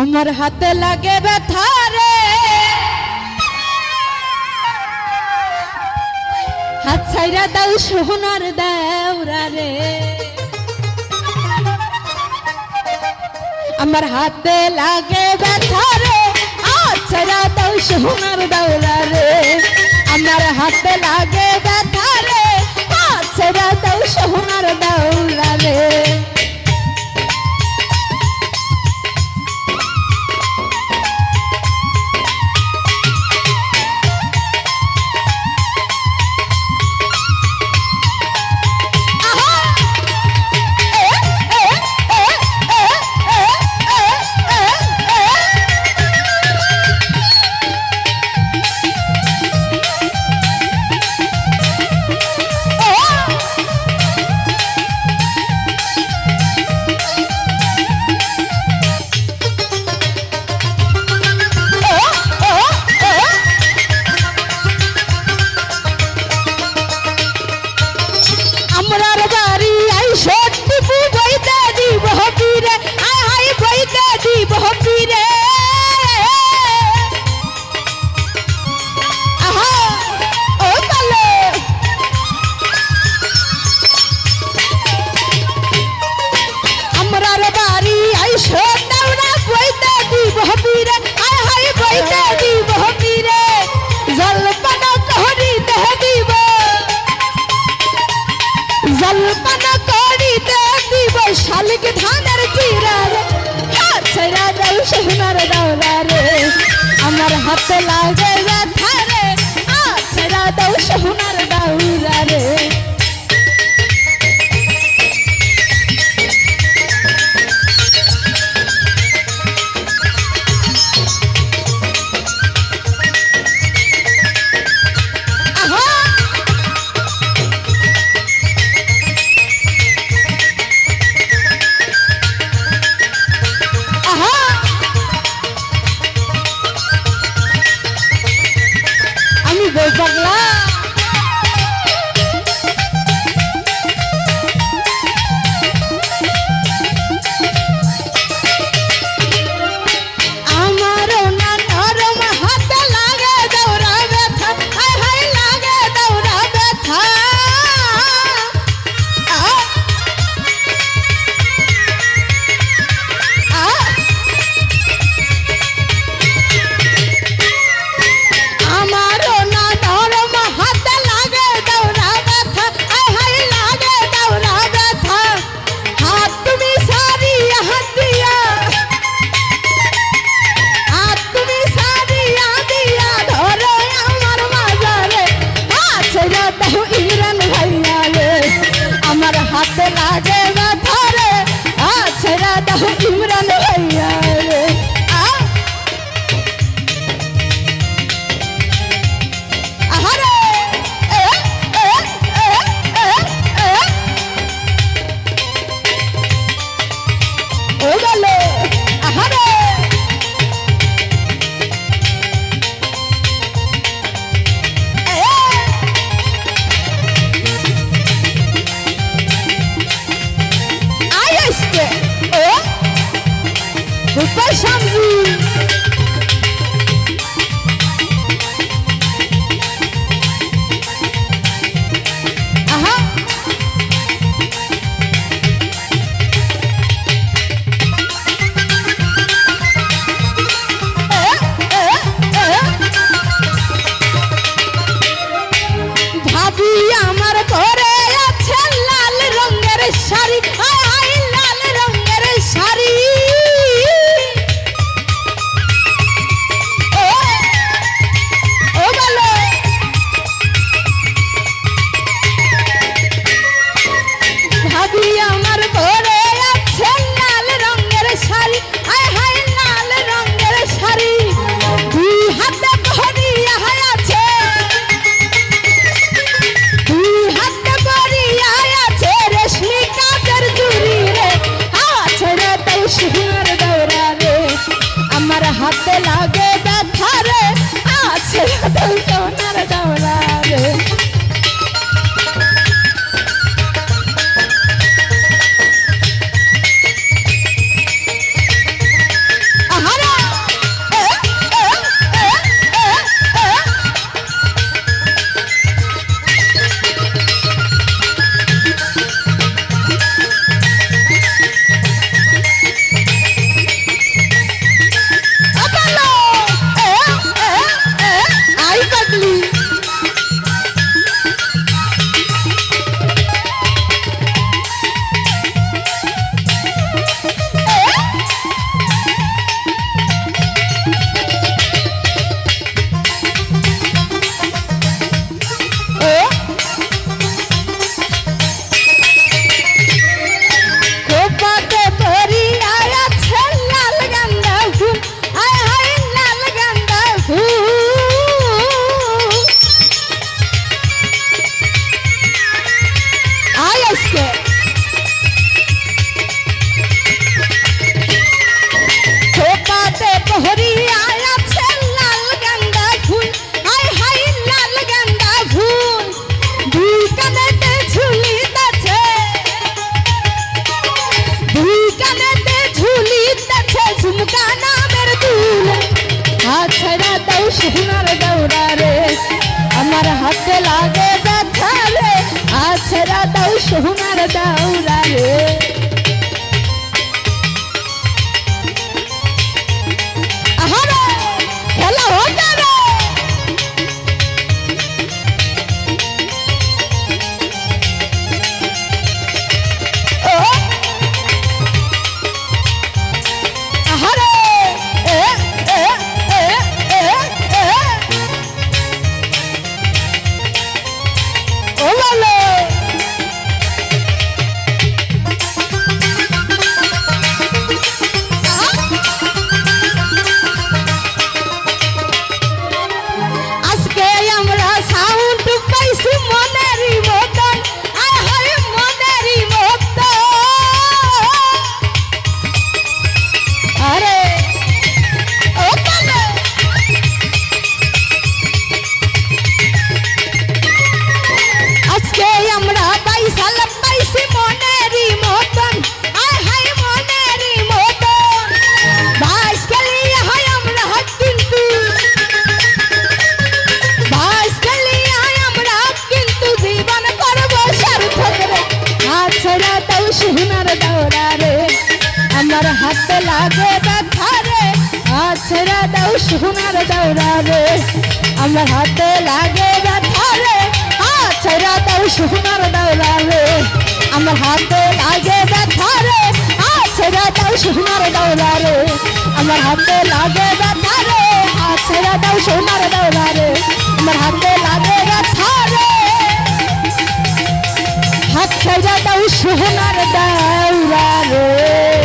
আমার হাতে লাগে ব্যথা রে। হাত ছাইরা দাও সোনার দেওরা রে। আমার হাতে লাগে ব্যথা রে। হাত ছাইরা দাও সোনার দেওরা রে। আমার হাতে লাগে ব্যথা রে। হাত ছাইরা দাও সোনার দেওরা রে। হাতে লাগে ব্যথা রে। আছড়া দাও সোনার দাউরা রে। গো পাগলা Ira. হাতে লাগে ব্যথা রে। ছেড়ে দাও, সোনার দৌড়া রে। আমার হাতে লাগে ব্যথা রে। ছেড়ে দাও, সোনার দৌড়া রে। আমার হাতে লাগে ব্যথা রে। ছেড়ে দাও, সোনার দৌড়া রে। আমার হাতে লাগে ব্যথা রে। ছেড়ে দাও, সোনার দৌড়া রে। আমার হাতে ছেড়ে দাও সোনার দৌড়া রে।